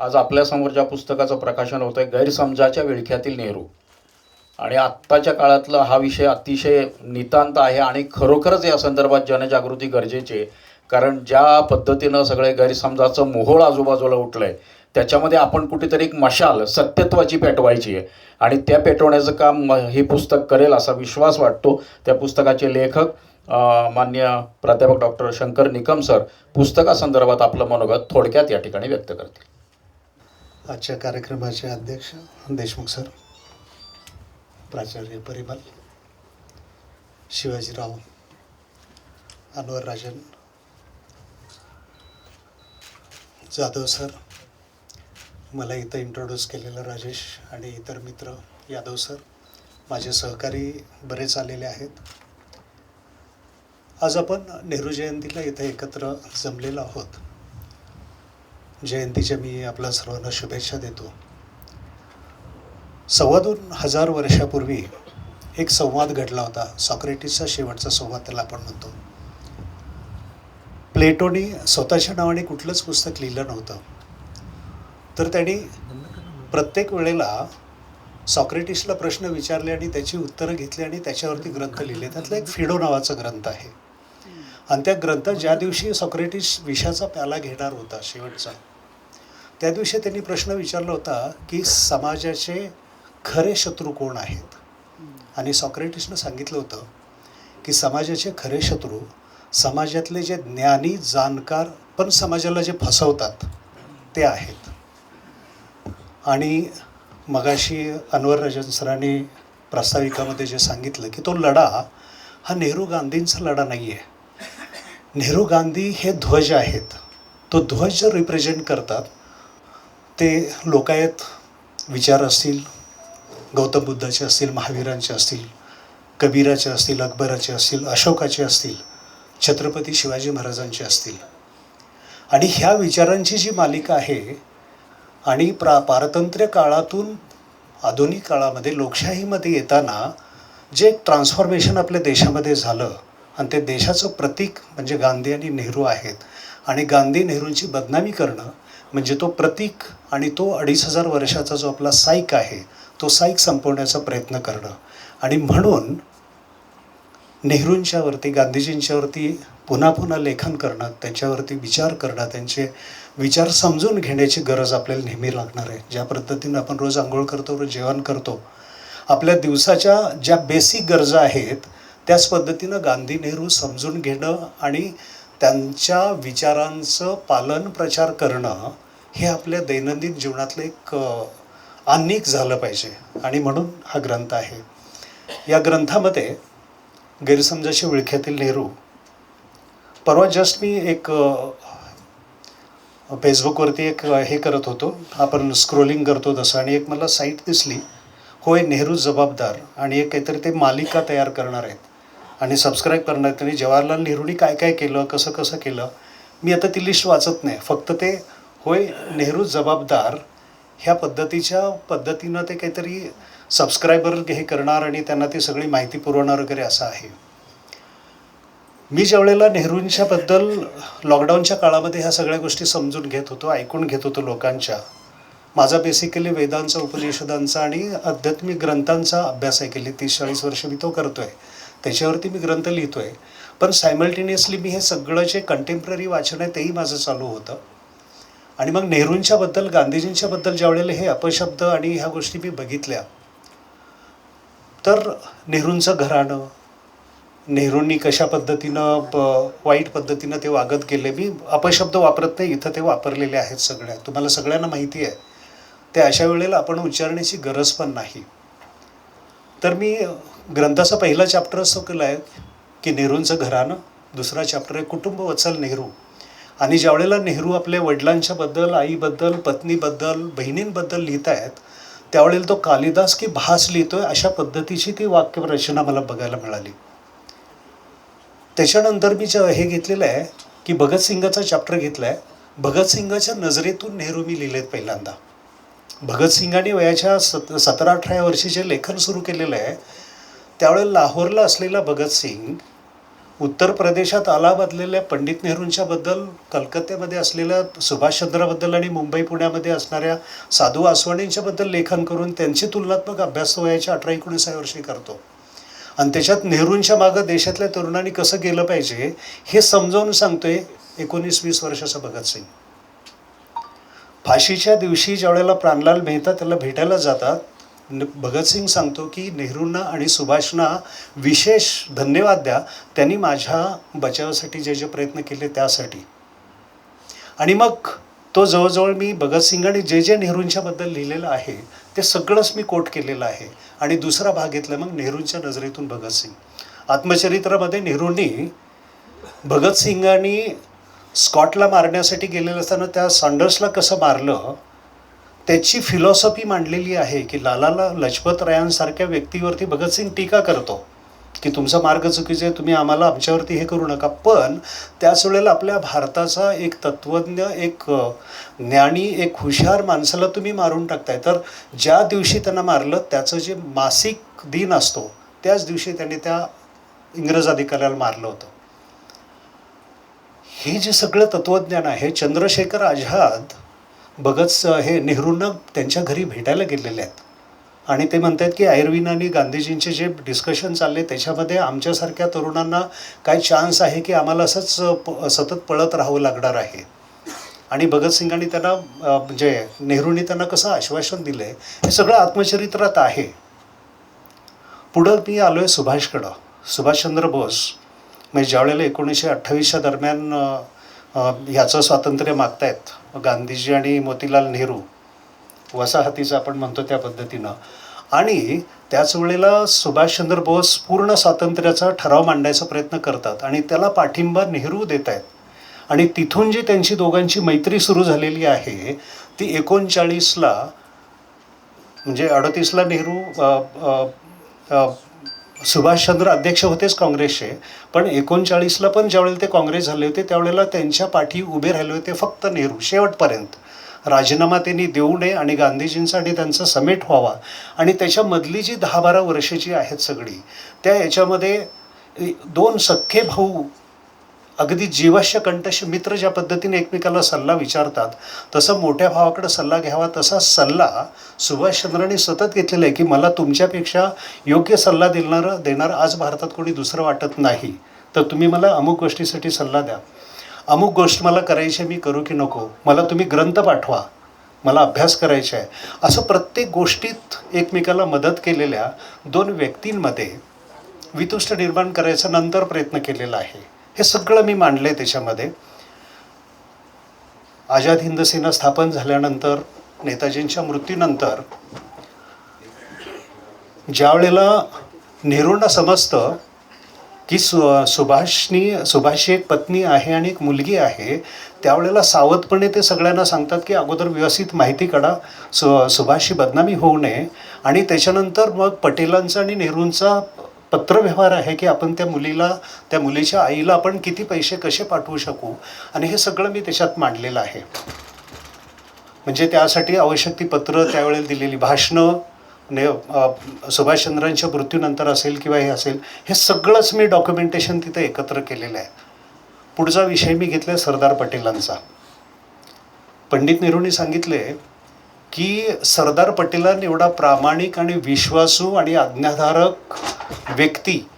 आज आपल्यासमोर ज्या पुस्तकाचं प्रकाशन होतं आहे गैरसमजाच्या विळख्यातील नेहरू. आणि आत्ताच्या काळातला हा विषय अतिशय नितांत आहे आणि खरोखरच या संदर्भात जनजागृती गरजेची आहे. कारण ज्या पद्धतीनं सगळे गैरसमजाचं मोहोळ आजूबाजूला उठलं आहे त्याच्यामध्ये आपण कुठेतरी एक मशाल सत्यत्वाची पेटवायची आहे. आणि त्या पेटवण्याचं काम म- हे पुस्तक करेल असा विश्वास वाटतो. त्या पुस्तकाचे लेखक मान्य प्राध्यापक डॉक्टर शंकर निकम सर पुस्तकासंदर्भात आपलं मनोगत थोडक्यात या ठिकाणी व्यक्त करतील. आजच्या कार्यक्रमाचे अध्यक्ष देशमुख सर प्राचार्य परिमल शिवाजीराव अनवर राजन जाधव सर मला इथं इंट्रोड्यूस केलेलं राजेश आणि इतर मित्र यादव सर माझे सहकारी बरेच आलेले आहेत. आज आपण नेहरू जयंतीला इथं एकत्र जमलेलो आहोत. जयंतीच्या मी आपल्या सर्वांना शुभेच्छा देतो. सव्वा दोन हजार वर्षापूर्वी एक संवाद घडला होता. सॉक्रेटिसचा शेवटचा संवाद त्याला आपण म्हणतो. प्लेटोनी स्वतःच्या नावाने कुठलंच पुस्तक लिहिलं नव्हतं. तर त्यांनी प्रत्येक वेळेला सॉक्रेटिसला प्रश्न विचारले आणि त्याची उत्तरं घेतली आणि त्याच्यावरती ग्रंथ लिहिले. त्यातला एक फिडो नावाचा ग्रंथ आहे. आणि त्या ग्रंथात ज्या दिवशी सॉक्रेटिस विषाचा प्याला घेणार होता शेवटचा त्या दिवशी त्यांनी प्रश्न विचारला होता की समाजाचे खरे शत्रू कोण आहेत? आणि सॉक्रेटिसनं सांगितलं होतं की समाजाचे खरे शत्रू समाजातले जे ज्ञानी जाणकार पण समाजाला जे फसवतात ते आहेत. आणि मगाशी अनवर रजन सरांनी प्रास्ताविकामध्ये जे सांगितलं की तो लढा हा नेहरू गांधींचा लढा नाही आहे नेहरू गांधी हे ध्वज आहेत. तो ध्वज रिप्रेझेंट करतात. ते लोकायत विचार असतील गौतम बुद्धाचे असतील महावीरांचे असतील कबीराचे असतील अकबराचे असतील अशोकाचे असतील छत्रपती शिवाजी महाराजांचे असतील. आणि ह्या विचारांची जी मालिका आहे आणि प्रा पारतंत्र्य काळातून आधुनिक काळामध्ये लोकशाहीमध्ये येताना जे ट्रान्सफॉर्मेशन आपल्या देशामध्ये झालं आणि ते देशाचं प्रतीक म्हणजे गांधी आणि नेहरू आहेत. आणि गांधी नेहरूंची बदनामी करणं म्हणजे तो प्रतीक आणि तो अडीच हजार वर्षाचा जो आपला साईक आहे तो साईक संपवण्याचा प्रयत्न करणं. आणि म्हणून नेहरूंच्यावरती गांधीजींच्यावरती पुन्हा पुन्हा लेखन करणं त्यांच्यावरती विचार करणं त्यांचे विचार समजून घेण्याची गरज आपल्याला नेहमी लागणार आहे. ज्या पद्धतीनं आपण रोज आंघोळ करतो रोज जेवण करतो आपल्या दिवसाच्या ज्या बेसिक गरजा आहेत त्याच पद्धतीनं गांधी नेहरू समजून घेणं आणि त्यांच्या विचारांचं पालन प्रचार करणं हे आपल्या दैनंदिन जीवनातलं एक अ, आन्निक झालं पाहिजे. आणि म्हणून हा ग्रंथ आहे. या ग्रंथामध्ये गैरसमजाचे विळख्यातील नेहरू परवा जस्ट मी एक फेसबुकवरती एक हे करत होतो. आपण स्क्रोलिंग करतो तसं. आणि एक मला साईट दिसली. होय नेहरू जबाबदार. आणि एक काहीतरी ते मालिका तयार करणार आहेत. आणि सबस्क्राईब करण्यात त्यांनी जवाहरलाल नेहरूनी काय काय केलं कसं कसं केलं मी आता ती लिस्ट वाचत नाही. फक्त ते होय नेहरू जबाबदार ह्या पद्धतीच्या पद्धतीनं ते काहीतरी सबस्क्रायबर हे करणार आणि त्यांना ती सगळी माहिती पुरवणार वगैरे असं आहे. मी ज्यावेळेला नेहरूंच्याबद्दल लॉकडाऊनच्या काळामध्ये ह्या सगळ्या गोष्टी समजून घेत होतो ऐकून घेत होतो लोकांच्या माझा बेसिकली वेदांचा उपनिषदांचा आणि आध्यात्मिक ग्रंथांचा अभ्यास आहे केली तीस चाळीस वर्ष मी तो करतो आहे त्याच्यावरती मी ग्रंथ लिहितो आहे पण सायमल्टेनियसली मी हे सगळं जे कंटेम्पररी वाचन आहे तेही माझं चालू होतं. आणि मग नेहरूंच्याबद्दल गांधीजींच्याबद्दल ज्यावेळेला हे अपशब्द आणि ह्या गोष्टी मी बघितल्या तर नेहरूंचं घराणं नेहरूंनी कशा पद्धतीनं ब वाईट पद्धतीनं ते वागत गेले मी अपशब्द वापरत नाही इथं ते वापरलेले आहेत सगळ्या. तुम्हाला सगळ्यांना माहिती आहे. ते अशा वेळेला आपण उच्चारण्याची गरज पण नाही. तर मी ग्रंथाचा पहिला चॅप्टर असं केला आहे की नेहरूंचं घराणं. दुसरा चॅप्टर आहे कुटुंब वत्सल नेहरू. आणि ज्यावेळेला नेहरू आपल्या वडिलांच्याबद्दल आईबद्दल पत्नीबद्दल बहिणींबद्दल लिहित आहेत त्यावेळेला तो कालिदास की भास लिहितोय अशा पद्धतीची ती वाक्यरचना मला बघायला मिळाली. त्याच्यानंतर मी ज- हे घेतलेलं आहे की भगतसिंगाचा चॅप्टर घेतला आहे. भगतसिंगाच्या नजरेतून नेहरू मी लिहिलेत पहिल्यांदा. भगतसिंगांनी वयाच्या सत सतरा अठरा वर्षी जे लेखन सुरू केलेलं आहे त्यावेळेला लाहोरला असलेला भगतसिंग उत्तर प्रदेशात आला बदलेल्या पंडित नेहरूंच्याबद्दल कलकत्त्यामध्ये असलेल्या सुभाषचंद्राबद्दल आणि मुंबई पुण्यामध्ये असणाऱ्या साधू आसवाणींच्याबद्दल लेखन करून त्यांची तुलनात्मक अभ्यास वयाच्या अठरा एकोणीसाव्या वर्षी करतो. आणि त्याच्यात नेहरूंच्या मागं देशातल्या तरुणांनी कसं गेलं पाहिजे हे समजावून सांगतोय एकोणीस वीस वर्षाचा भगतसिंग फाशीच्या दिवशी ज्यावेळेला प्राणलाल मेहता त्याला भेटायला जातात न- भगतसिंग सांगतो की नेहरूंना आणि सुभाषना विशेष धन्यवाद द्या. त्यांनी माझ्या बचावासाठी जे जे प्रयत्न केले त्यासाठी. आणि मग तो जवळजवळ मी भगतसिंग आणि जे जे नेहरूंच्याबद्दल लिहिलेलं आहे ते सगळंच मी कोट केलेलं आहे. आणि दुसरा भाग घेतला मग नेहरूंच्या नजरेतून भगतसिंग. आत्मचरित्रामध्ये नेहरूंनी भगतसिंगांनी स्कॉटला मारण्यासाठी गेलेलं असताना त्या सँडर्सला कसं मारलं त्याची फिलॉसॉफी मांडलेली आहे की लालाला लजपत रायांसारख्या व्यक्तीवरती भगतसिंग टीका करतो की तुमचा मार्ग चुकीचे आहे तुम्ही आम्हाला आमच्यावरती हे करू नका. पण त्याच वेळेला आपल्या भारताचा एक तत्त्वज्ञ एक ज्ञानी एक हुशार माणसाला तुम्ही मारून टाकताय. तर ज्या दिवशी त्यांना मारलं त्याचं जे मासिक दिन असतो त्याच दिवशी त्यांनी त्या इंग्रज अधिकाऱ्याला मारलं होतं. हे जे सगळं तत्त्वज्ञान आहे चंद्रशेखर आझाद भगत हे नेहरूंना त्यांच्या घरी भेटायला गेलेले आहेत. आणि ते म्हणतात की आयर्विन आणि गांधीजींचे जे डिस्कशन चालले त्याच्यामध्ये आमच्यासारख्या तरुणांना काय चान्स आहे की आम्हाला असंच प सतत पळत राहावं लागणार आहे? आणि भगतसिंगांनी त्यांना म्हणजे नेहरूंनी त्यांना कसं आश्वासन दिलं आहे हे सगळं आत्मचरित्रात आहे. पुढं मी आलो आहे सुभाषकडं. सुभाषचंद्र बोस म्हणजे ज्यावेळेला एकोणीसशे अठ्ठावीसच्या दरम्यान ह्याचं स्वातंत्र्य मागतायत गांधीजी आणि मोतीलाल नेहरू वसाहतीचं आपण म्हणतो त्या पद्धतीनं. आणि त्याच वेळेला सुभाषचंद्र बोस पूर्ण स्वातंत्र्याचा ठराव मांडायचा प्रयत्न करतात आणि त्याला पाठिंबा नेहरू देत आहेत आणि तिथून जी त्यांची दोघांची मैत्री सुरू झालेली आहे ती एकोणचाळीसला म्हणजे अडतीसला नेहरू सुभाषचंद्र अध्यक्ष होतेच काँग्रेसचे. पण एकोणचाळीसला पण ज्यावेळेला ते काँग्रेस झाले होते त्यावेळेला त्यांच्या पाठी उभे राहिले होते फक्त नेहरू शेवटपर्यंत. राजीनामा त्यांनी देऊ नये आणि गांधीजींसाठी त्यांचा समेट व्हावा. आणि त्याच्यामधली जी दहा बारा वर्षाची आहेत सगळी त्या याच्यामध्ये दोन सख्खे भाऊ अगदी जीवाश्य कंठश मित्र ज्या पद्धतीने एकमेकाला सल्ला विचारतात तसं मोठ्या भावाकडे सल्ला घ्यावा तसा सल्ला सुभाषचंद्राने सतत घेतलेला आहे की मला तुमच्यापेक्षा योग्य सल्ला देणारं देणारं आज भारतात कोणी दुसरं वाटत नाही. तर तुम्ही मला अमुक गोष्टीसाठी सल्ला द्या. अमुक गोष्ट मला करायची आहे, मी करू की नको? मला तुम्ही ग्रंथ पाठवा. मला अभ्यास करायचा आहे. असं प्रत्येक गोष्टीत एकमेकाला मदत केलेल्या दोन व्यक्तींमध्ये वितुष्ट निर्माण करायचा नंतर प्रयत्न केलेला आहे. हे सगळं मी मांडलं आहे त्याच्यामध्ये. आझाद हिंद सेना स्थापन झाल्यानंतर नेताजींच्या मृत्यूनंतर ज्या वेळेला नेहरूंना समजतं की सु सुभाषनी सुभाषची एक पत्नी आहे आणि एक मुलगी आहे त्यावेळेला सावधपणे ते सगळ्यांना सांगतात की अगोदर व्यवस्थित माहिती काढा सु सुभाषची बदनामी होऊ नये. आणि त्याच्यानंतर मग पटेलांचा आणि नेहरूंचा पत्रव्यवहार आहे की आपण त्या मुलीला त्या मुलीच्या आईला आपण किती पैसे कसे पाठवू शकू? आणि हे सगळं मी त्याच्यात मांडलेलं आहे. म्हणजे त्यासाठी आवश्यक ती पत्र त्यावेळेला दिलेली. भाषणं ने सुभाषचंद्रांच्या मृत्यूनंतर असेल किंवा हे असेल हे सगळंच मी डॉक्युमेंटेशन तिथे एकत्र केलेलं आहे. पुढचा विषय मी घेतला सरदार पटेलांचा. पंडित नेहरूंनी सांगितले की सरदार पटेलांनी एवढा प्रामाणिक आणि विश्वासू आणि आज्ञाधारक व्यक्ती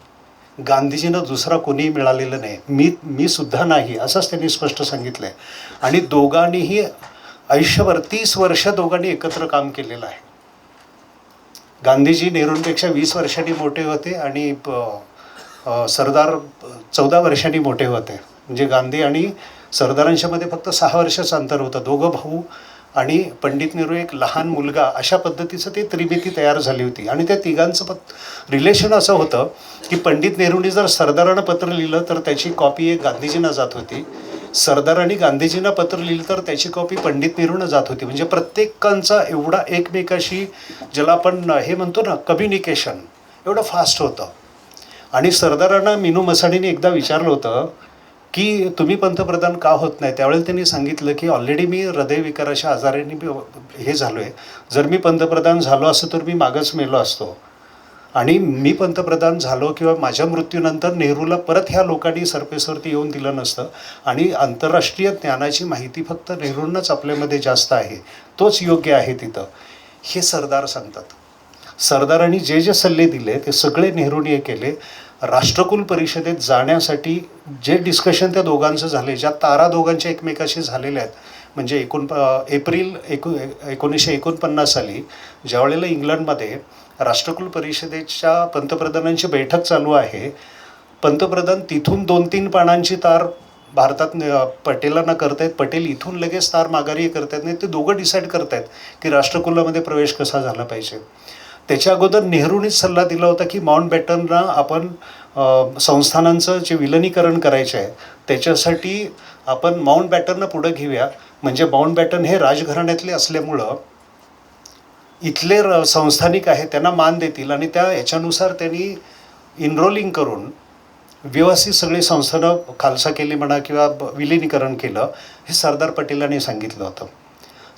गांधीजींना दुसरा कोणीही मिळालेलं नाही. मी मी सुद्धा नाही असंच त्यांनी स्पष्ट सांगितलं आहे आणि दोघांनीही आयुष्यभर तीस वर्ष दोघांनी एकत्र काम केलेलं आहे. गांधीजी नेहरूंपेक्षा वीस वर्षांनी मोठे होते आणि प- सरदार चौदा वर्षांनी मोठे होते. म्हणजे गांधी आणि सरदारांच्यामध्ये फक्त सहा वर्षाचं अंतर होतं. दोघं भाऊ आणि पंडित नेहरू एक लहान मुलगा अशा पद्धतीचं ते त्रिमिती तयार झाली होती. आणि त्या तिघांचं पत रिलेशन असं होतं की पंडित नेहरूंनी जर सरदारानं पत्र लिहिलं तर त्याची कॉपी एक गांधीजींना जात होती. सरदारांनी गांधीजींना पत्र लिहिलं तर त्याची कॉपी पंडित नेहरूंना जात होती. म्हणजे प्रत्येकांचा एवढा एकमेकाशी ज्याला आपण हे म्हणतो ना कम्युनिकेशन एवढं फास्ट होतं. आणि सरदारांना मिनू मसाणीने एकदा विचारलं होतं की तुम्ही पंतप्रधान का होत नाही? त्यावेळेला त्यांनी सांगितलं की ऑलरेडी मी हृदयविकाराच्या आजाराने मी हे झालो आहे जर मी पंतप्रधान झालो असतो तर मी मागच मेलो असतो. आणि मी पंतप्रधान झालो किंवा माझ्या मृत्यूनंतर नेहरूला परत ह्या लोकांनी सरफेसवरती येऊन दिलं नसतं. आणि आंतरराष्ट्रीय ज्ञानाची माहिती फक्त नेहरूंनाच आपल्यामध्ये जास्त आहे. तोच योग्य आहे तिथं. हे सरदार सांगतात. सरदारांनी जे जे सल्ले दिले ते सगळे नेहरूंनी केले. राष्ट्रकुल परिषदेत जाण्यासाठी जे डिस्कशन त्या दोघांचं झाले ज्या तारा दोघांच्या एकमेकाशी झालेल्या आहेत म्हणजे एकोण एप्रिल एकू एकोणीसशे एकोणपन्नास साली ज्यावेळेला इंग्लंडमध्ये राष्ट्रकुल परिषदेच्या पंतप्रधानांची बैठक चालू आहे पंतप्रधान तिथून दोन तीन पानांची तार भारतात पटेलांना करतायत पटेल इथून लगेच तार माघारी करतायत नाही ते दोघं डिसाईड करतायत की राष्ट्रकुलामध्ये प्रवेश कसा झाला पाहिजे. त्याच्या अगोदर नेहरूनेच सल्ला दिला होता की माउंट बॅटनला आपण संस्थानांचं जे विलनीकरण करायचं आहे त्याच्यासाठी आपण माउंट बॅटननं पुढं घेऊया. म्हणजे माउंट बॅटन हे राजघराण्यातले असल्यामुळं इथले र संस्थानिक आहे त्यांना मान देतील आणि त्या याच्यानुसार त्यांनी इनरोलिंग करून व्यवस्थित सगळी संस्थानं खालसा केली म्हणा किंवा विलिनीकरण केलं हे सरदार पटेलांनी सांगितलं होतं.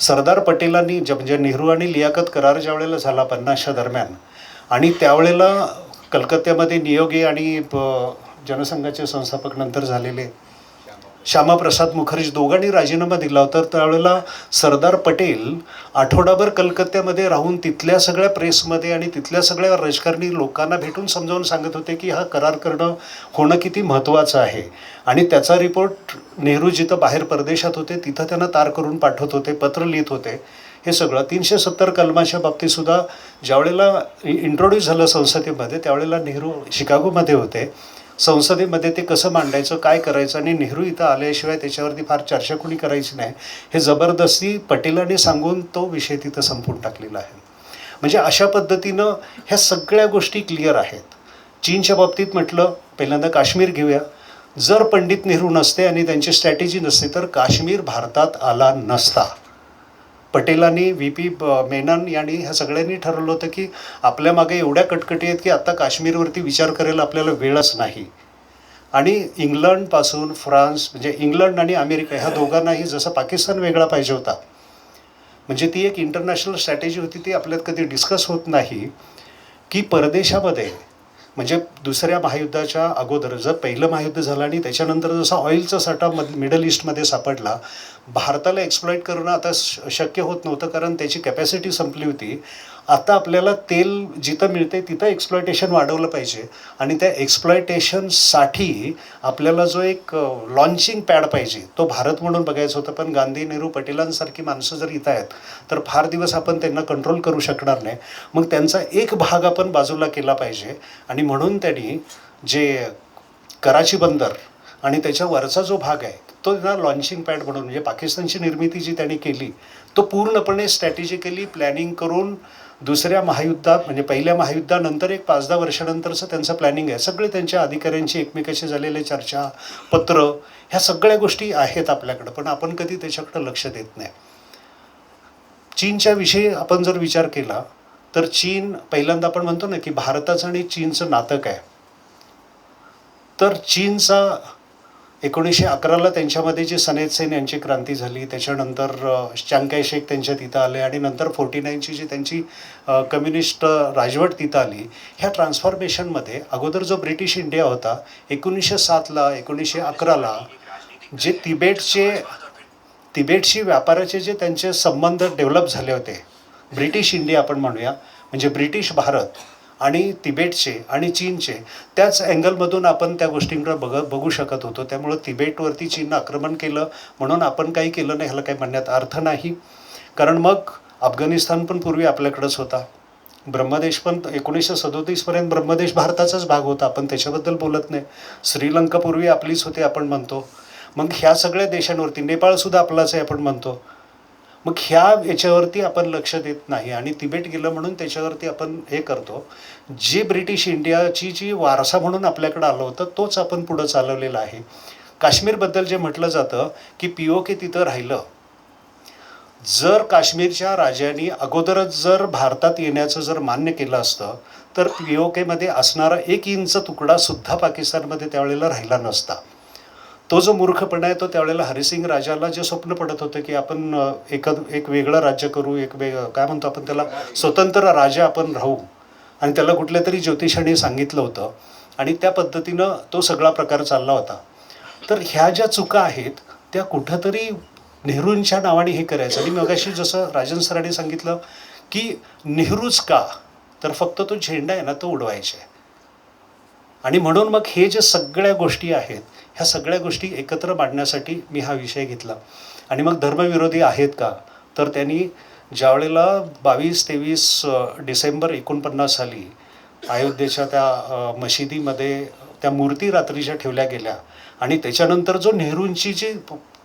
सरदार पटेलांनी ज- म्हणजे नेहरू आणि लियाकत करार ज्या वेळेला झाला पन्नासच्या दरम्यान आणि त्यावेळेला कलकत्त्यामध्ये नियोगी आणि जनसंघाचे संस्थापक नंतर झालेले श्यामाप्रसाद मुखर्जी दोघांनी राजीनामा दिला होता. तर त्यावेळेला सरदार पटेल आठवडाभर कलकत्त्यामध्ये राहून तिथल्या सगळ्या प्रेसमध्ये आणि तिथल्या सगळ्या राजकारणी लोकांना भेटून समजावून सांगत होते की हा करार करणं होणं किती महत्त्वाचं आहे. आणि त्याचा रिपोर्ट नेहरू जिथं बाहेर परदेशात होते तिथं त्यांना तार करून पाठवत होते पत्र लिहित होते. हे सगळं तीनशे सत्तर कलमाच्या बाबतीतसुद्धा ज्यावेळेला इंट्रोड्यूस झालं संसदेमध्ये त्यावेळेला नेहरू शिकागोमध्ये होते. संसदेमध्ये ते कसं मांडायचं काय करायचं आणि नेहरू इथं आल्याशिवाय त्याच्यावरती फार चर्चा कुणी करायची नाही. हे जबरदस्ती पटेलांनी सांगून तो विषय तिथं संपून टाकलेला आहे. म्हणजे अशा पद्धतीनं ह्या सगळ्या गोष्टी क्लिअर आहेत. चीनच्या बाबतीत म्हटलं पहिल्यांदा काश्मीर घेऊया. जर पंडित नेहरू नसते आणि त्यांची स्ट्रॅटेजी नसते तर काश्मीर भारतात आला नसता. पटेलांनी व्ही पी मेनन यांनी ह्या सगळ्यांनी ठरवलं होतं की आपल्या मागे एवढ्या कटकटी आहेत की आता काश्मीरवरती विचार करायला आपल्याला वेळच नाही. आणि इंग्लंडपासून फ्रान्स म्हणजे इंग्लंड आणि अमेरिका ह्या दोघांनाही जसं पाकिस्तान वेगळा पाहिजे होता. म्हणजे ती एक इंटरनॅशनल स्ट्रॅटेजी होती ती आपल्यात कधी डिस्कस होत नाही की परदेशामध्ये म्हणजे दुसऱ्या महायुद्धाच्या अगोदर जर पहिलं महायुद्ध झालं आणि त्याच्यानंतर जसा ऑइलचा साठा मध मिडल ईस्टमध्ये सापडला भारताला एक्सप्लॉइट करणं आता श- शक्य होत नव्हतं कारण त्याची कॅपॅसिटी संपली होती. आता आपल्याला तेल जिथं मिळते तिथं एक्सप्लॉयटेशन वाढवलं पाहिजे. आणि त्या एक्सप्लॉयटेशनसाठी आपल्याला जो एक लॉन्चिंग पॅड पाहिजे तो भारत म्हणून बघायचं होतं. पण गांधी नेहरू पटेलांसारखी माणसं जर इथं आहेत तर फार दिवस आपण त्यांना कंट्रोल करू शकणार नाही. मग त्यांचा एक भाग आपण बाजूला केला पाहिजे. आणि म्हणून त्यांनी जे कराची बंदर आणि त्याच्या वरचा जो भाग आहे तो त्यांना लॉन्चिंग पॅड म्हणून म्हणजे पाकिस्तानची निर्मिती जी त्यांनी केली तो पूर्णपणे स्ट्रॅटेजिकली प्लॅनिंग करून दुसऱ्या महायुद्धात म्हणजे पहिल्या महायुद्धानंतर एक पाच दहा वर्षानंतरचं त्यांचं प्लॅनिंग आहे. सगळे त्यांच्या अधिकाऱ्यांची एकमेकाशी झालेले चर्चा पत्र ह्या सगळ्या गोष्टी आहेत आपल्याकडं पण आपण कधी त्याच्याकडं लक्ष देत नाही. चीनच्या विषयी आपण जर विचार केला तर चीन पहिल्यांदा आपण म्हणतो ना की भारताचं आणि चीनचं नातक आहे तर चीनचा एकोणीसशे अकराला त्यांच्यामध्ये जी सनेत सेन यांची क्रांती झाली त्याच्यानंतर चांकाय शेख त्यांच्या तिथं आले आणि नंतर फोर्टी नाईनची जी त्यांची कम्युनिस्ट राजवट तिथं आली ह्या ट्रान्सफॉर्मेशनमध्ये अगोदर जो ब्रिटिश इंडिया होता एकोणीसशे सातला एकोणीसशे अकराला जे तिबेटचे तिबेटशी व्यापाराचे जे त्यांचे संबंध डेव्हलप झाले होते ब्रिटिश इंडिया आपण म्हणूया म्हणजे ब्रिटिश भारत आणि तिबेटचे आणि चीनचे त्याच अँगलमधून आपण त्या गोष्टींकडे बघ बघू शकत होतो. त्यामुळं तिबेटवरती चीननं आक्रमण केलं. म्हणून आपण काही केलं नाही ह्याला काही म्हणण्यात अर्थ नाही. कारण मग अफगाणिस्तान पण पूर्वी आपल्याकडंच होता. ब्रह्मदेश पण एकोणीसशे सदोतीसपर्यंत ब्रह्मदेश भारताचाच भाग होता. आपण त्याच्याबद्दल बोलत नाही. श्रीलंका पूर्वी आपलीच होती आपण म्हणतो. मग ह्या सगळ्या देशांवरती नेपाळसुद्धा आपलाच आहे आपण म्हणतो. मग ह्या याच्यावरती आपण लक्ष देत नाही आणि तिबेट गेलं म्हणून त्याच्यावरती आपण हे करतो. जे ब्रिटिश इंडियाची जी वारसा म्हणून आपल्याकडं आलं होतं तोच आपण पुढं चालवलेला आहे. काश्मीरबद्दल जे म्हटलं जातं की पी ओ के तिथं राहिलं. जर काश्मीरच्या राजांनी अगोदरच जर भारतात येण्याचं जर मान्य केलं असतं तर पी ओ केमध्ये असणारा एक इंच तुकडा सुद्धा पाकिस्तानमध्ये त्यावेळेला राहिला नसता. तो जो मूर्खपणा आहे तो त्यावेळेला हरिसिंग राजाला जे स्वप्न पडत होतं की आपण एक एक वेगळं राज्य करू एक वेग काय म्हणतो आपण त्याला स्वतंत्र राजा आपण राहू. आणि त्याला कुठल्या तरी ज्योतिषाने सांगितलं होतं. आणि त्या पद्धतीनं तो सगळा प्रकार चालला होता. तर ह्या ज्या चुका आहेत त्या कुठंतरी नेहरूंच्या नावाने हे करायचं. आणि मगाशी जसं राजन सरांनी सांगितलं की नेहरूच का? तर फक्त तो झेंडा आहे ना तो उडवायचा आहे. आणि म्हणून मग हे जे सगळ्या गोष्टी आहेत ह्या सगळ्या गोष्टी एकत्र मांडण्यासाठी मी हा विषय घेतला. आणि मग धर्मविरोधी आहेत का? तर त्यांनी ज्यावेळेला बावीस तेवीस डिसेंबर एकोणपन्नास साली अयोध्येच्या त्या मशिदीमध्ये त्या मूर्ती रात्रीच्या ठेवल्या गेल्या आणि त्याच्यानंतर जो नेहरूंची जी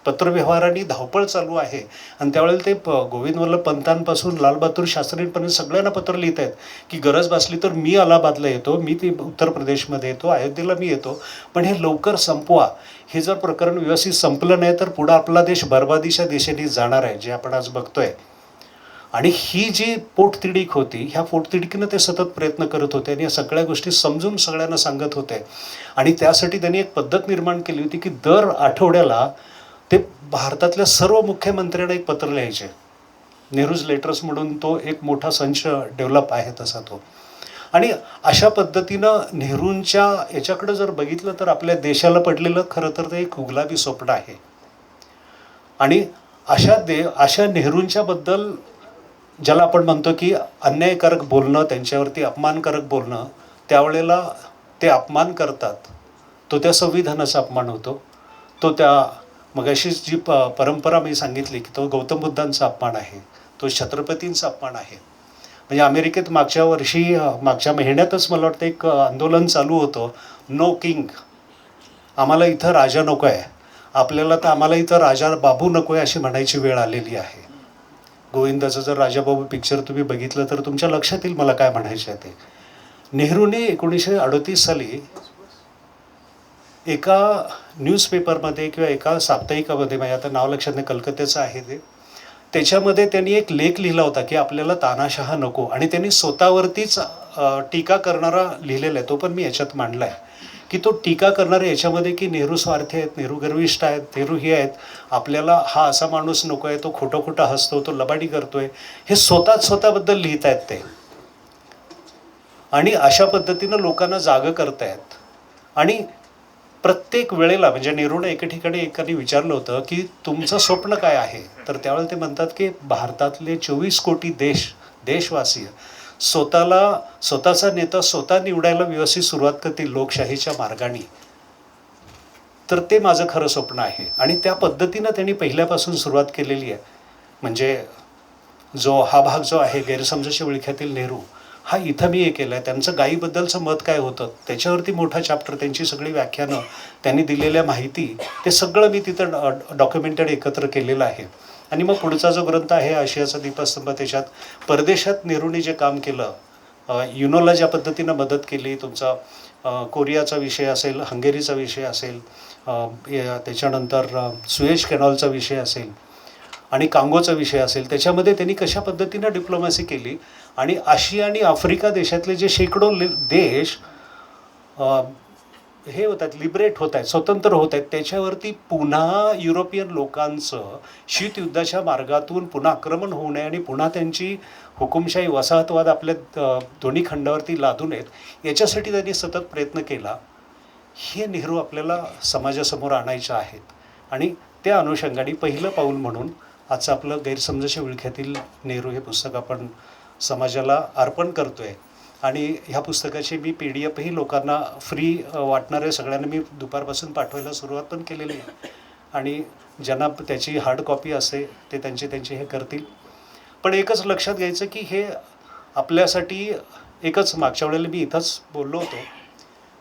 पत्रव्यवहाराने धावपळ चालू आहे. आणि त्यावेळेला ते प गोविंद वल्लभ पंतांपासून लालबहादूर शास्त्रींपर्यंत सगळ्यांना पत्र लिहित आहेत की गरज भासली तर मी अलाहाबादला येतो मी ती उत्तर प्रदेशमध्ये येतो अयोध्येला मी येतो. पण हे लवकर संपवा. हे जर प्रकरण व्यवस्थित संपलं नाही तर पुढं आपला देश बर्बादीच्या दिशेने जाणार आहे जे आपण आज बघतोय. आणि ही जी पोटतिडीक होती ह्या पोटतिडकीनं ते सतत प्रयत्न करत होते आणि या सगळ्या गोष्टी समजून सगळ्यांना सांगत होते. आणि त्यासाठी त्यांनी एक पद्धत निर्माण केली होती की दर आठवड्याला भारतातल्या सर्व मुख्यमंत्र्यांना एक पत्र लिहायचे. नेहरूज लेटर्स म्हणून तो एक मोठा संच डेव्हलप आहे तसा तो. आणि अशा पद्धतीनं नेहरूंच्या याच्याकडं जर बघितलं तर आपल्या देशाला पडलेलं खरं तर ते एक गुगलाबी स्वप्न आहे. आणि अशा दे अशा नेहरूंच्याबद्दल ज्याला आपण म्हणतो की अन्यायकारक बोलणं त्यांच्यावरती अपमानकारक बोलणं त्यावेळेला ते अपमान करतात. तो त्या संविधानाचा अपमान होतो. तो त्या मगाशी जी प परंपरा मी सांगितली की तो गौतम बुद्धांचा अपमान आहे तो छत्रपतींचा अपमान आहे. म्हणजे अमेरिकेत मागच्या वर्षी मागच्या महिन्यातच मला वाटतं एक आंदोलन चालू होतं. नो किंग आम्हाला इथं राजा नको आहे. आपल्याला तर आम्हाला इथं राजा बाबू नको आहे अशी म्हणायची वेळ आलेली आहे. गोविंदाचं जर राजाबाबू पिक्चर तुम्ही बघितलं तर तुमच्या लक्षात येईल मला काय म्हणायचं आहे ते. नेहरूने एकोणीसशे अडतीस साली एका न्यूजपेपरमध्ये किंवा एका साप्ताहिकामध्ये माझ्या आता नाव लक्षात नाही कलकत्त्याचं आहे ते. त्याच्यामध्ये त्यांनी एक लेख लिहिला होता की आपल्याला तानाशहा नको. आणि त्यांनी स्वतःवरतीच टीका करणारा लिहिलेला आहे तो पण मी याच्यात मांडला आहे की तो टीका करणारे याच्यामध्ये की नेहरू स्वार्थी आहेत नेहरू गर्विष्ठ आहेत नेहरू हे आहेत आपल्याला हा असा माणूस नको आहे तो खोटं खोटं हसतो तो लबाडी करतोय हे स्वतः स्वतःबद्दल लिहित आहेत ते. आणि अशा पद्धतीनं लोकांना जागं करतायत. आणि प्रत्येक वेळेला म्हणजे नेहरूने एके ठिकाणी एकाने विचारलं होतं की तुमचं स्वप्न काय आहे? तर त्यावेळेला ते म्हणतात की भारतातले चोवीस कोटी देश देशवासीय स्वतःला स्वतःचा नेता स्वतः निवडायला व्यवस्थित सुरुवात करतील लोकशाहीच्या मार्गाने. तर ते माझं खरं स्वप्न आहे. आणि त्या पद्धतीनं त्यांनी पहिल्यापासून सुरुवात केलेली आहे. म्हणजे जो हा भाग जो आहे गैरसमजाच्या विळख्यातील नेहरू हा इथं मी हे केलं आहे त्यांचं गायीबद्दलचं मत काय होतं? त्याच्यावरती मोठा चॅप्टर त्यांची सगळी व्याख्यानं त्यांनी दिलेल्या माहिती ते सगळं मी तिथं डॉक्युमेंटेड एकत्र केलेलं आहे. आणि मग पुढचा जो ग्रंथ आहे आशियाचा दीपस्तंभ त्याच्यात परदेशात नेहरूने जे काम केलं युनोला ज्या पद्धतीनं मदत केली तुमचा कोरियाचा विषय असेल हंगेरीचा विषय असेल त्याच्यानंतर सुएज कॅनॉलचा विषय असेल आणि कांगोचा विषय असेल त्याच्यामध्ये त्यांनी कशा पद्धतीनं डिप्लोमॅसी केली? आणि आशिया आणि आफ्रिका देशातले जे शेकडो लि- देश हे होत आहेत लिबरेट होत आहेत स्वतंत्र होत आहेत. त्याच्यावरती पुन्हा युरोपियन लोकांचं शीतयुद्धाच्या मार्गातून पुन्हा आक्रमण होऊ नये आणि पुन्हा त्यांची हुकुमशाही वसाहतवाद आपल्या दोन्ही खंडावरती लादू नयेत याच्यासाठी त्यांनी सतत प्रयत्न केला. हे नेहरू आपल्याला समाजासमोर आणायचे आहेत. आणि त्या अनुषंगाने पहिलं पाऊल म्हणून आजचं आपलं गैरसमजाच्या विळख्यातील नेहरू हे पुस्तक आपण समाजाला अर्पण करतो आहे आणि ह्या पुस्तकाची मी पी डी एफही लोकांना फ्री वाटणार आहे सगळ्यांना मी दुपारपासून पाठवायला सुरुवात पण केलेली आहे. आणि ज्यांना त्याची हार्ड कॉपी असते ते त्यांचे त्यांचे हे करतील. पण एकच लक्षात घ्यायचं की हे आपल्यासाठी एकच मागच्या वेळेला मी इथंच बोललो होतो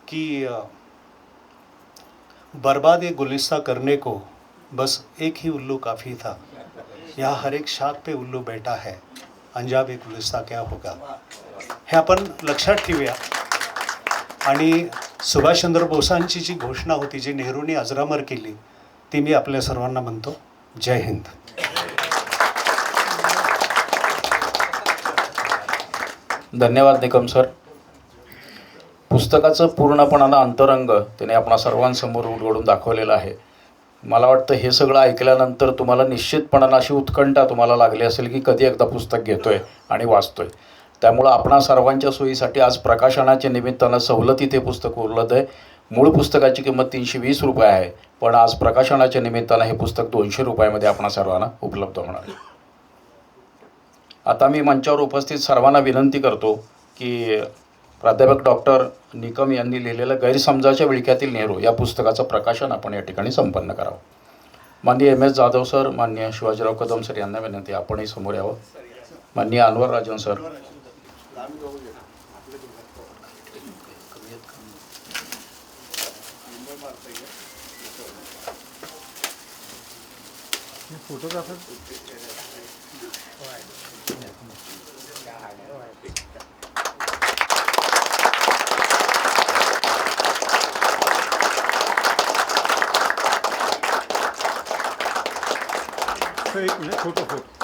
की बर्बाद ए गुलिस्ता करने को बस एक ही उल्लू काफ़ी था. या हर एक शाख पे उल्लू बैठा है. अंजाब एक गुलिस्ता क्या होगा? हे आपण लक्षात ठेवूया. आणि सुभाषचंद्र बोसांची जी घोषणा होती जी नेहरूने अजरामर केली ती मी आपल्या सर्वांना म्हणतो जय हिंद. धन्यवाद निकम सर. पुस्तकाचं पूर्णपणानं अंतरंग त्याने आपणा सर्वांसमोर उलगडून दाखवलेलं आहे. मला वाटतं हे सगळं ऐकल्यानंतर तुम्हाला निश्चितपणानं अशी उत्कंठा तुम्हाला लागली असेल की कधी एकदा पुस्तक घेतो आहे आणि वाचतो आहे त्यामुळं आपणा सर्वांच्या सोयीसाठी आज प्रकाशनाच्या निमित्तानं सवलती ते पुस्तक उरलं आहे. मूळ पुस्तकाची किंमत तीनशे वीस रुपये आहे. पण आज प्रकाशनाच्या निमित्तानं हे पुस्तक दोनशे रुपयामध्ये आपणा सर्वांना उपलब्ध होणार आहे. आता मी मंचावर उपस्थित सर्वांना विनंती करतो की प्राध्यापक डॉक्टर निकम यांनी लिहिलेलं गैरसमजाच्या विळख्यातील नेहरू या पुस्तकाचं प्रकाशन आपण या ठिकाणी संपन्न करावं. माननीय एम एस जाधव सर मान्य शिवाजीराव कदम सर यांना विनंती आपणही समोर यावं. माननीय Anwar Rajan sir. Sir fake, né? Counterfeit.